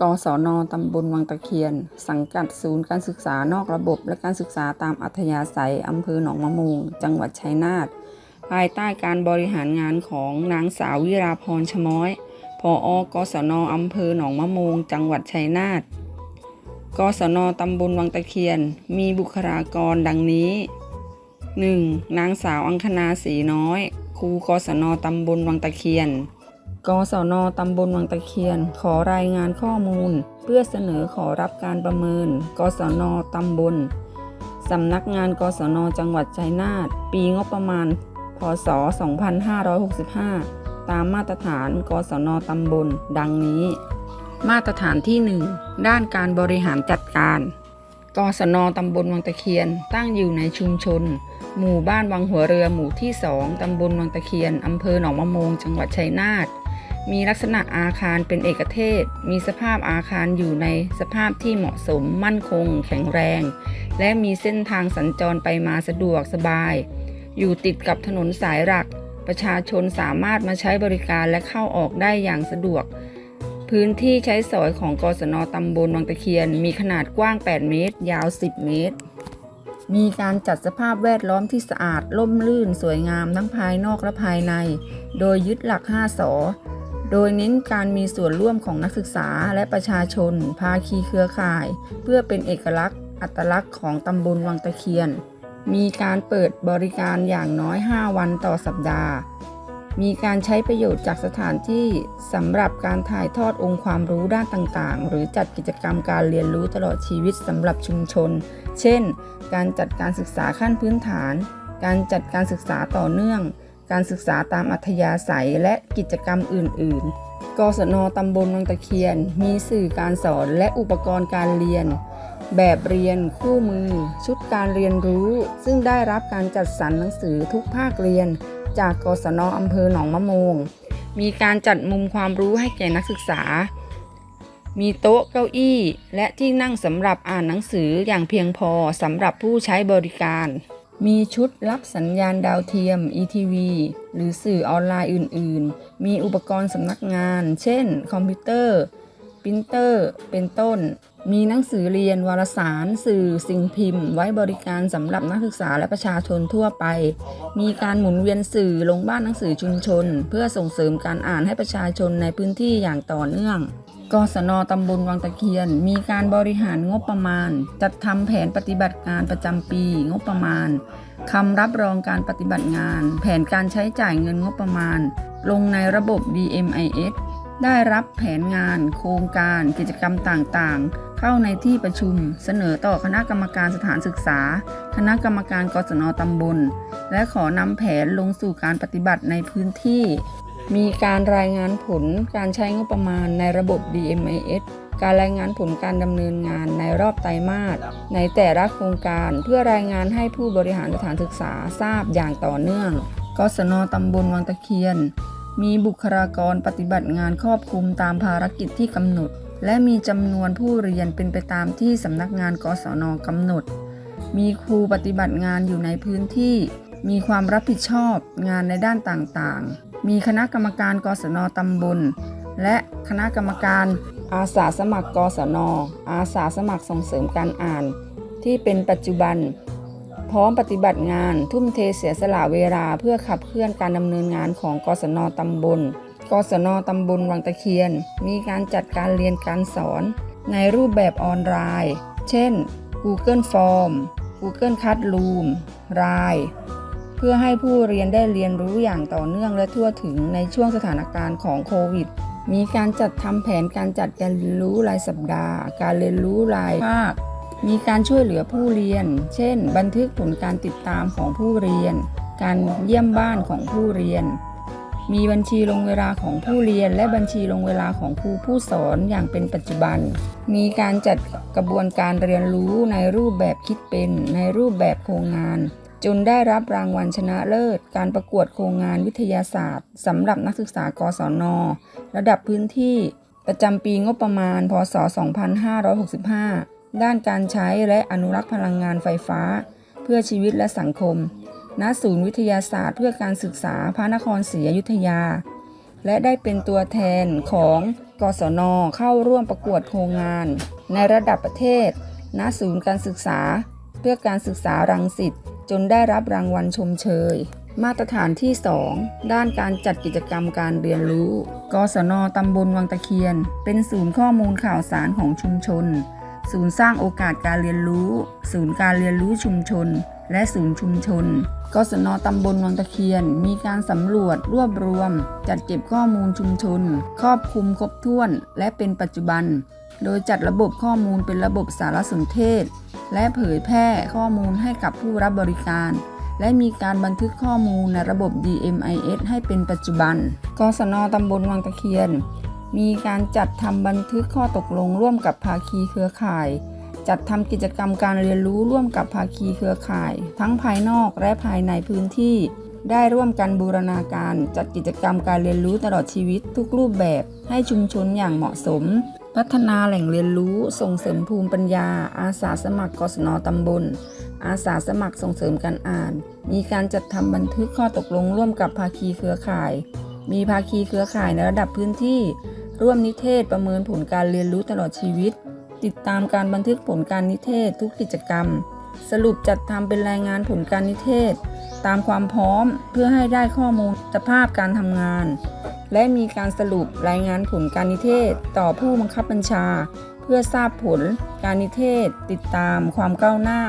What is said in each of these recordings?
กศนตำบลวังตะเคียน สังกัดศูนย์การศึกษานอกระบบ และการศึกษาตามอัธยาศัยอำเภอหนองมะมูงจังหวัดชัยนาทภายใต้การบริหารงานของนางสาววิราพรชม้อยผอกศนอำเภอหนองมะมูงจังหวัดชัยนาทกศนตำบลวังตะเคียน มีบุคลากรดังนี้ 1. นางสาวอังคณาสีน้อย ครูกศนตำบลวังตะเคียน กศนตำบลวังตะเคียน ขอรายงานข้อมูล เพื่อเสนอขอรับการประเมิน กศนตำบลสำนักงาน กศนจังหวัดชัยนาทปีงบประมาณ พศ 2565 ตามมาตรฐาน กศนตำบล ดังนี้ มาตรฐานที่ 1 ด้านการบริหารจัดการ กศนตำบลวังตะเคียน ตั้งอยู่ในชุมชน หมู่บ้านวังหัวเรือหมู่ที่ 2 ตำบลวังตะเคียน อำเภอหนองมะโมง จังหวัดชัยนาท มีลักษณะอาคารเป็นเอกเทศ มีสภาพอาคารอยู่ในสภาพที่เหมาะสม มั่นคง แข็งแรง และมีเส้นทางสัญจรไปมาสะดวกสบาย อยู่ติดกับถนนสายหลัก ประชาชนสามารถมาใช้บริการและเข้าออกได้อย่างสะดวก พื้นที่ใช้สอยของกศนตำบลวังตะเคียน มีขนาดกว้าง 8 เมตร ยาว 10 เมตร มีการจัดสภาพแวดล้อมที่สะอาดร่มรื่น สวยงามทั้งภายนอกและภายใน โดยยึดหลัก 5สอ โดยเน้นการมีส่วนร่วมของนักศึกษาและประชาชน ภาคีเครือข่าย เพื่อเป็นเอกลักษณ์ อัตลักษณ์ของตำบลวังตะเคียน มีการเปิดบริการอย่างน้อย 5 วันต่อสัปดาห์ มีการใช้ประโยชน์จากสถานที่สำหรับการถ่ายทอดองค์ความรู้ด้านต่างๆ หรือจัดกิจกรรมการเรียนรู้ตลอดชีวิตสำหรับชุมชน เช่น การจัดการศึกษาขั้นพื้นฐาน การจัดการศึกษาต่อเนื่อง การศึกษาตามอัธยาศัยและกิจกรรมอื่น ๆ กศนตำบลวังตะเคียน มีสื่อการสอนและอุปกรณ์การเรียน แบบเรียนคู่มือ ชุดการเรียนรู้ ซึ่งได้รับการจัดสรรหนังสือทุกภาคเรียน จากกศนอำเภอหนองมะโมง มีการจัดมุมความรู้ให้แก่นักศึกษา มีโต๊ะเก้าอี้ และที่นั่งสำหรับอ่านหนังสืออย่างเพียงพอสำหรับผู้ใช้บริการ มีชุดรับสัญญาณดาวเทียม ETV หรือสื่อออนไลน์อื่น ๆ มีอุปกรณ์สำนักงาน เช่น คอมพิวเตอร์ รินเตอร์ เป็นต้น มีหนังสือเรียนวารสาร สื่อสิ่งพิมพ์ ไว้บริการสำหรับนักศึกษาและประชาชนทั่วไป มีการหมุนเวียนสื่อลงบ้านหนังสือชุมชน เพื่อส่งเสริมการอ่านให้ประชาชนในพื้นที่อย่างต่อเนื่องกศนตำบลวังตะเคียน มีการบริหารงบประมาณ จัดทำแผนปฏิบัติการประจำปี งบประมาณคำรับรองการปฏิบัติงาน แผนการใช้จ่ายเงินงบประมาณ ลงในระบบ DMIS ได้รับแผนงาน โครงการกิจกรรมต่างๆ เข้าในที่ประชุม เสนอต่อคณะกรรมการสถานศึกษา คณะกรรมการกศนตำบล และขอนำแผนลงสู่การปฏิบัติในพื้นที่ มีการรายงานผลการใช้งบประมาณในระบบ DMIS การรายงานผลการดำเนินงานในรอบไตรมาสในแต่ละโครงการเพื่อรายงานให้ผู้บริหารสถานศึกษาทราบอย่างต่อเนื่องกศนตำบลวังตะเคียน มีบุคลากรปฏิบัติงานครอบคลุมตามภารกิจที่กำหนด และมีจำนวนผู้เรียนเป็นไปตามที่สำนักงานกศนกำหนด มีครูปฏิบัติงานอยู่ในพื้นที่ มีความรับผิดชอบงานในด้านต่างๆ มีคณะกรรมการกศนตำบล และคณะกรรมการอาสาสมัครกศน อาสาสมัครส่งเสริมการอ่าน ที่เป็นปัจจุบัน พร้อมปฏิบัติงาน ทุ่มเทเสียสละเวลาเพื่อขับเคลื่อนการดำเนินงานของกศนตำบล กศนตำบลวังตะเคียน มีการจัดการเรียนการสอน ในรูปแบบออนไลน์ เช่น Google Form Google Classroom l i n เพื่อให้ผู้เรียนได้เรียนรู้อย่างต่อเนื่องและทั่วถึงในช่วงสถานการณ์ของโควิด มีการจัดทำแผนการจัดการเรียนรู้รายสัปดาห์ การเรียนรู้รายภาค มีการช่วยเหลือผู้เรียน เช่น บันทึกผลการติดตามของผู้เรียน การเยี่ยมบ้านของผู้เรียน มีบัญชีลงเวลาของผู้เรียน และบัญชีลงเวลาของครูผู้สอนอย่างเป็นปัจจุบัน มีการจัดกระบวนการเรียนรู้ในรูปแบบคิดเป็น ในรูปแบบโครงงาน จนได้รับรางวัลชนะเลิศ การประกวดโครงงานวิทยาศาสตร์สำหรับนักศึกษากศน ระดับพื้นที่ประจำปีงบประมาณ พศ 2565 ด้านการใช้และอนุรักษ์พลังงานไฟฟ้า เพื่อชีวิตและสังคม ณ ศูนย์วิทยาศาสตร์เพื่อการศึกษาพระนครศรีอยุธยา และได้เป็นตัวแทนของกศนเข้าร่วมประกวดโครงงาน ในระดับประเทศ ณ ศูนย์การศึกษา เพื่อการศึกษารังสิตจนได้รับรางวัลชมเชย มาตรฐานที่ 2 ด้านการจัดกิจกรรมการเรียนรู้ กศนตำบลวังตะเคียน เป็นศูนย์ข้อมูลข่าวสารของชุมชน ศูนย์สร้างโอกาสการเรียนรู้ ศูนย์การเรียนรู้ชุมชน และศูนย์ชุมชน กศนตำบลวังตะเคียน มีการสำรวจรวบรวม จัดเก็บข้อมูลชุมชน ครอบคลุมครบถ้วน และเป็นปัจจุบัน โดยจัดระบบข้อมูลเป็นระบบสารสนเทศ และเผยแพร่ข้อมูลให้กับผู้รับบริการและมีการบันทึกข้อมูลในระบบ DMIS ให้เป็นปัจจุบัน กศนตำบลวังตะเคียน มีการจัดทำบันทึกข้อตกลงร่วมกับภาคีเครือข่าย จัดทำกิจกรรมการเรียนรู้ร่วมกับภาคีเครือข่าย ทั้งภายนอกและภายในพื้นที่ ได้ร่วมกันบูรณาการ จัดกิจกรรมการเรียนรู้ตลอดชีวิตทุกรูปแบบ ให้ชุมชนอย่างเหมาะสม พัฒนาแหล่งเรียนรู้ ส่งเสริมภูมิปัญญา อาสาสมัครกศนตำบล อาสาสมัครส่งเสริมการอ่าน มีการจัดทำบันทึกข้อตกลงร่วมกับภาคีเครือข่าย มีภาคีเครือข่ายในระดับพื้นที่ ร่วมนิเทศประเมินผลการเรียนรู้ตลอดชีวิต ติดตามการบันทึกผลการนิเทศทุกกิจกรรม สรุปจัดทำเป็นรายงานผลการนิเทศ ตามความพร้อมเพื่อให้ได้ข้อมูลสภาพการทำงาน และมีการสรุปรายงานผลการนิเทศ ต่อผู้บังคับบัญชา เพื่อทราบผลการนิเทศ ติดตามความก้าวหน้า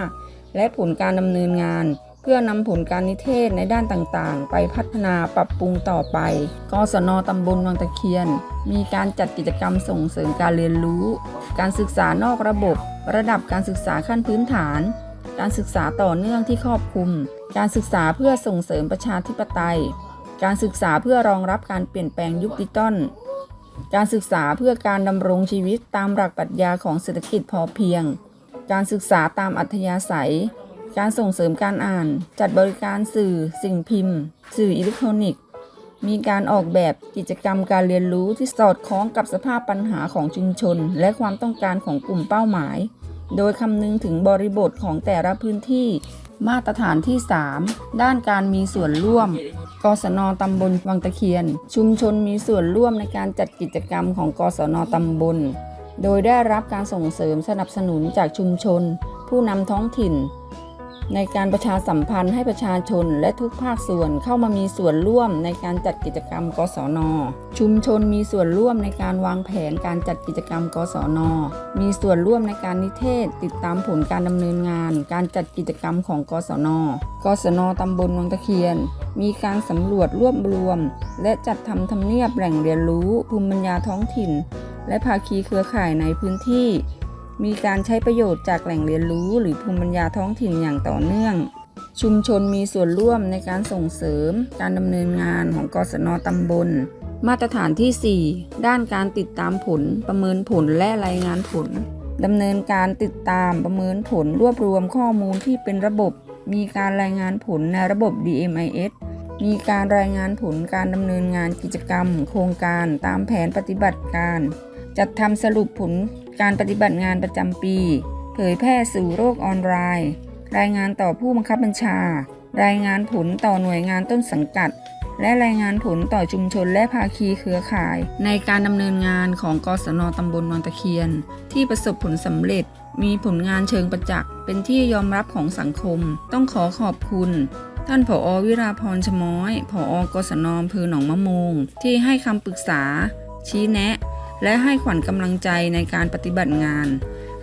และผลการดำเนินงาน พื่อนำผลการนิเทศในด้านต่างๆ ไปพัฒนาปรับปรุงต่อไป กศนตำบลวังตะเคียน มีการจัดกิจกรรมส่งเสริมการเรียนรู้ การศึกษานอกระบบ ระดับการศึกษาขั้นพื้นฐาน การศึกษาต่อเนื่องที่ครอบคลุม การศึกษาเพื่อส่งเสริมประชาธิปไตย การศึกษาเพื่อรองรับการเปลี่ยนแปลงยุคดิจิตอลการศึกษาเพื่อการดำรงชีวิตตามหลักปรัชญาของเศรษฐกิจพอเพียง การศึกษาตามอัธยาศัย การส่งเสริมการอ่าน จัดบริการสื่อ สิ่งพิมพ์ สื่ออิเล็กทรอนิกส์ มีการออกแบบกิจกรรมการเรียนรู้ที่สอดคล้องกับสภาพปัญหาของชุมชน และความต้องการของกลุ่มเป้าหมาย โดยคำนึงถึงบริบทของแต่ละพื้นที่ มาตรฐานที่ 3 ด้านการมีส่วนร่วม กศนตำบลวังตะเคียน ชุมชนมีส่วนร่วมในการจัดกิจกรรมของกศนตำบล โดยได้รับการส่งเสริมสนับสนุนจากชุมชน ผู้นำท้องถิ่น ในการประชาสัมพันธ์ให้ประชาชนและทุกภาคส่วนเข้ามามีส่วนร่วมในการจัดกิจกรรม กศน ชุมชนมีส่วนร่วมในการวางแผนการจัดกิจกรรม กศน มีส่วนร่วมในการนิเทศ ติดตามผลการดำเนินงาน การจัดกิจกรรมของ กศน กศนตำบลวังตะเคียน มีการสำรวจรวบรวม และจัดทำทำเนียบแหล่งเรียนรู้ภูมิปัญญาท้องถิ่น และภาคีเครือข่ายในพื้นที่ มีการใช้ประโยชน์จากแหล่งเรียนรู้หรือภูมิปัญญาท้องถิ่นอย่างต่อเนื่อง ชุมชนมีส่วนร่วมในการส่งเสริม การดำเนินงานของกศนตำบล มาตรฐานที่ 4 ด้านการติดตามผล ประเมินผลและรายงานผลดำเนินการติดตามประเมินผลรวบรวมข้อมูลที่เป็นระบบ มีการรายงานผลในระบบ DMIS มีการรายงานผลการดำเนินงานกิจกรรม โครงการตามแผนปฏิบัติการ จัดทำสรุปผล การปฏิบัติงานประจำปี เผยแพร่สู่โลกออนไลน์ รายงานต่อผู้บังคับบัญชา รายงานผลต่อหน่วยงานต้นสังกัด และรายงานผลต่อชุมชนและภาคีเครือข่าย ในการดำเนินงานของกศนตำบลวังตะเคียน ที่ประสบผลสำเร็จ มีผลงานเชิงประจักษ์เป็นที่ยอมรับของสังคม ต้องขอขอบคุณท่านผอวิราพรชม้อย ผอกศนอำเภอหนองมะมง ที่ให้คำปรึกษา ชี้แนะ และให้ขวัญกำลังใจในการปฏิบัติงาน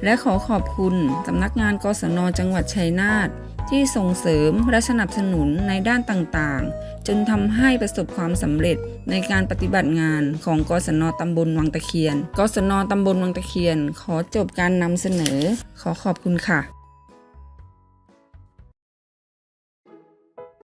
และขอขอบคุณสำนักงานกศนจังหวัดชัยนาทที่ส่งเสริมและสนับสนุนในด้านต่างๆ จนทำให้ประสบความสำเร็จในการปฏิบัติงานของกศนตำบลวังตะเคียน กศนตำบลวังตะเคียน ขอจบการนำเสนอ ขอขอบคุณค่ะ